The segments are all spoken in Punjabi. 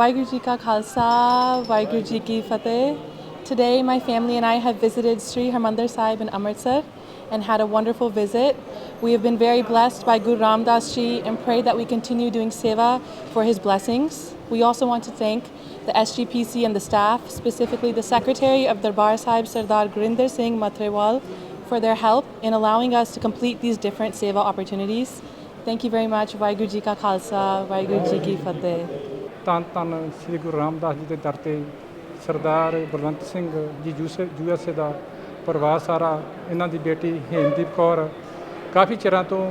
Vaiguru Ji Ka Khalsa, Vaiguru Ji Ki Fateh. Today, my family and I have visited Sri Harmandir Sahib in Amritsar and had a wonderful visit. We have been very blessed by Guru Ram Das Ji and pray that we continue doing seva for his blessings. We also want to thank the SGPC and the staff, specifically the Secretary of Darbar Sahib Sardar Gurinder Singh Matrewal, for their help in allowing us to complete these different seva opportunities. Thank you very much. Vaiguru Ji Ka Khalsa, Vaiguru Ji Ki Fateh. ਧੰਨ ਧੰਨ ਸ੍ਰੀ ਗੁਰੂ ਰਾਮਦਾਸ ਜੀ ਦੇ ਦਰ ਤੇ ਸਰਦਾਰ ਬਲਵੰਤ ਸਿੰਘ ਜੀ ਯੂਐਸਏ ਦਾ ਪਰਿਵਾਰ ਸਾਰਾ, ਇਹਨਾਂ ਦੀ ਬੇਟੀ ਹੇਮਦੀਪ ਕੌਰ, ਕਾਫੀ ਚਿਰਾਂ ਤੋਂ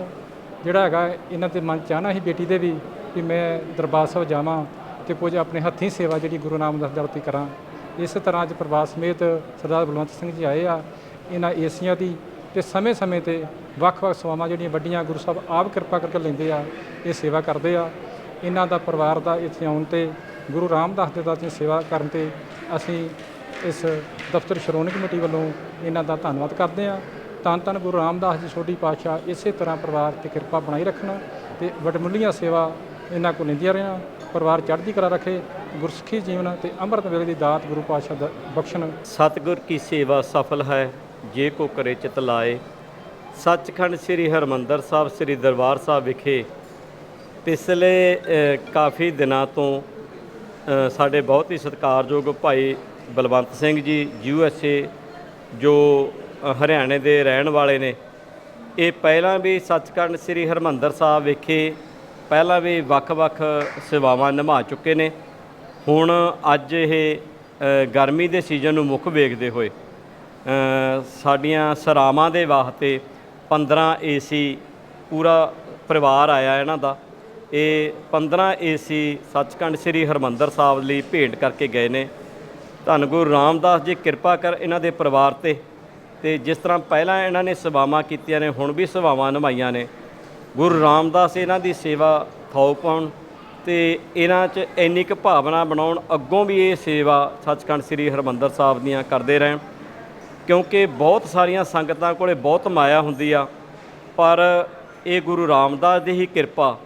ਜਿਹੜਾ ਹੈਗਾ ਇਹਨਾਂ ਦੇ ਮਨ ਚਾਹਨਾ ਸੀ ਬੇਟੀ ਦੇ ਵੀ ਕਿ ਮੈਂ ਦਰਬਾਰ ਸਾਹਿਬ ਜਾਵਾਂ ਤੇ ਕੁਝ ਆਪਣੇ ਹੱਥੀਂ ਸੇਵਾ ਜਿਹੜੀ ਗੁਰੂ ਰਾਮਦਾਸ ਦਰ ਤੇ ਕਰਾਂ। ਇਸੇ ਤਰ੍ਹਾਂ ਅੱਜ ਪਰਿਵਾਰ ਸਮੇਤ ਸਰਦਾਰ ਬਲਵੰਤ ਸਿੰਘ ਜੀ ਆਏ ਆ ਇਹਨਾਂ ਏਸੀਆਂ ਦੀ ਤੇ ਸਮੇਂ-ਸਮੇਂ ਤੇ ਵੱਖ-ਵੱਖ ਸੇਵਾਵਾਂ ਜਿਹੜੀਆਂ ਵੱਡੀਆਂ ਗੁਰੂ ਸਾਹਿਬ ਆਪ ਕਿਰਪਾ ਕਰਕੇ ਲੈਂਦੇ ਆ, ਇਹ ਸੇਵਾ ਕਰਦੇ ਆ। ਇਹਨਾਂ ਦਾ ਪਰਿਵਾਰ ਦਾ ਇੱਥੇ ਆਉਣ ਤੇ ਗੁਰੂ ਰਾਮਦਾਸ ਦੇ ਦਾਸ ਸੇਵਾ ਕਰਨ ਤੇ ਅਸੀਂ ਇਸ ਦਫ਼ਤਰ ਸ਼੍ਰੋਮਣੀ ਕਮੇਟੀ ਵੱਲੋਂ ਇਹਨਾਂ ਦਾ ਧੰਨਵਾਦ ਕਰਦੇ ਹਾਂ। ਧੰਨ ਧੰਨ ਗੁਰੂ ਰਾਮਦਾਸ ਜੀ ਛੋਟੀ ਪਾਤਸ਼ਾਹ ਇਸੇ ਤਰ੍ਹਾਂ ਪਰਿਵਾਰ ਤੇ ਕਿਰਪਾ ਬਣਾਈ ਰੱਖਣ ਤੇ ਵਡਮੁੱਲੀਆਂ ਸੇਵਾ ਇਹਨਾਂ ਕੋਲ ਲੈਂਦੀਆਂ ਰਹਿਣ ਪਰਿਵਾਰ ਚੜ੍ਹਦੀ ਕਲਾ ਰੱਖੇ, ਗੁਰਸਿੱਖੀ ਜੀਵਨ ਤੇ ਅੰਮ੍ਰਿਤ ਵੇਲੇ ਦੀ ਦਾਤ ਗੁਰੂ ਪਾਤਸ਼ਾਹ ਦਾ ਬਖਸ਼ਣ। ਸਤਿਗੁਰ ਕੀ ਸੇਵਾ ਸਫਲ ਹੈ, ਜੇ ਕੋ ਕਰੇ ਚਿਤ ਲਾਏ। ਸੱਚਖੰਡ ਸ੍ਰੀ ਹਰਮੰਦਰ ਸਾਹਿਬ, ਸ੍ਰੀ ਦਰਬਾਰ ਸਾਹਿਬ ਵਿਖੇ ਪਿਛਲੇ ਕਾਫੀ ਦਿਨਾਂ ਤੋਂ ਸਾਡੇ ਬਹੁਤ ਹੀ ਸਤਿਕਾਰਯੋਗ ਭਾਈ Balwant Singh ji, U S A, ਜੋ ਹਰਿਆਣੇ ਦੇ ਰਹਿਣ ਵਾਲੇ ਨੇ। ਇਹ ਪਹਿਲਾਂ ਵੀ ਸੱਚਖੰਡ ਸ੍ਰੀ ਹਰਮੰਦਰ ਸਾਹਿਬ ਵਿਖੇ ਪਹਿਲਾਂ ਵੀ ਵੱਖ-ਵੱਖ ਸੇਵਾਵਾਂ ਨਿਭਾ ਚੁੱਕੇ ਨੇ। ਹੁਣ ਅੱਜ ਇਹ ਗਰਮੀ ਦੇ ਸੀਜ਼ਨ ਨੂੰ ਮੁੱਖ ਵੇਖਦੇ ਹੋਏ ਸਾਡੀਆਂ ਸਰਾਵਾਂ ਦੇ ਵਾਸਤੇ 15 ਏਸੀ ਪੂਰਾ ਪਰਿਵਾਰ ਆਇਆ ਇਹਨਾਂ ਦਾ। ਇਹ 15 ਏਸੀ ਸੱਚਖੰਡ ਸ੍ਰੀ ਹਰਮੰਦਰ ਸਾਹਿਬ ਲਈ ਭੇਟ ਕਰਕੇ ਗਏ ਨੇ। ਧੰਨ ਗੁਰੂ ਰਾਮਦਾਸ ਜੀ, ਕਿਰਪਾ ਕਰ ਇਹਨਾਂ ਦੇ ਪਰਿਵਾਰ ਤੇ। ਤੇ ਜਿਸ ਤਰ੍ਹਾਂ ਪਹਿਲਾਂ ਇਹਨਾਂ ਨੇ ਸੇਵਾਵਾਂ ਕੀਤੀਆਂ ਨੇ, ਹੁਣ ਵੀ ਸੇਵਾਵਾਂ ਨਿਭਾਈਆਂ ਨੇ। ਗੁਰੂ ਰਾਮਦਾਸ ਇਹਨਾਂ ਦੀ ਸੇਵਾ ਥਾਉ ਪਾਉਣ ਤੇ ਇਹਨਾਂ 'ਚ ਇੰਨੀ ਕੁ ਭਾਵਨਾ ਬਣਾਉਣ, ਅੱਗੋਂ ਵੀ ਇਹ ਸੇਵਾ ਸੱਚਖੰਡ ਸ੍ਰੀ ਹਰਮੰਦਰ ਸਾਹਿਬ ਦੀਆਂ ਕਰਦੇ ਰਹਿਣ। ਕਿਉਂਕਿ ਬਹੁਤ ਸਾਰੀਆਂ ਸੰਗਤਾਂ ਕੋਲੇ ਬਹੁਤ ਮਾਇਆ ਹੁੰਦੀ ਆ, ਪਰ ਇਹ ਗੁਰੂ ਰਾਮਦਾਸ ਦੀ ਹੀ ਕਿਰਪਾ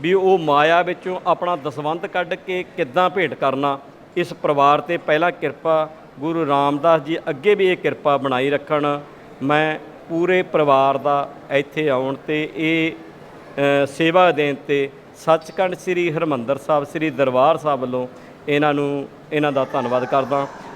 ਵੀ ਉਹ ਮਾਇਆ ਵਿੱਚੋਂ ਆਪਣਾ ਦਸਵੰਧ ਕੱਢ ਕੇ ਕਿੱਦਾਂ ਭੇਟ ਕਰਨਾ, ਇਸ ਪਰਿਵਾਰ ਤੇ ਪਹਿਲਾ ਕਿਰਪਾ ਗੁਰੂ ਰਾਮਦਾਸ ਜੀ ਅੱਗੇ ਵੀ ਇਹ ਕਿਰਪਾ ਬਣਾਈ ਰੱਖਣ। ਮੈਂ ਪੂਰੇ ਪਰਿਵਾਰ ਦਾ ਇੱਥੇ ਆਉਣ ਤੇ ਇਹ ਸੇਵਾ ਦੇਣ ਤੇ ਸੱਚਖੰਡ ਸ੍ਰੀ ਹਰਮੰਦਰ ਸਾਹਿਬ, ਸ੍ਰੀ ਦਰਬਾਰ ਸਾਹਿਬ ਵੱਲੋਂ ਇਹਨਾਂ ਨੂੰ, ਇਹਨਾਂ ਦਾ ਧੰਨਵਾਦ ਕਰਦਾ।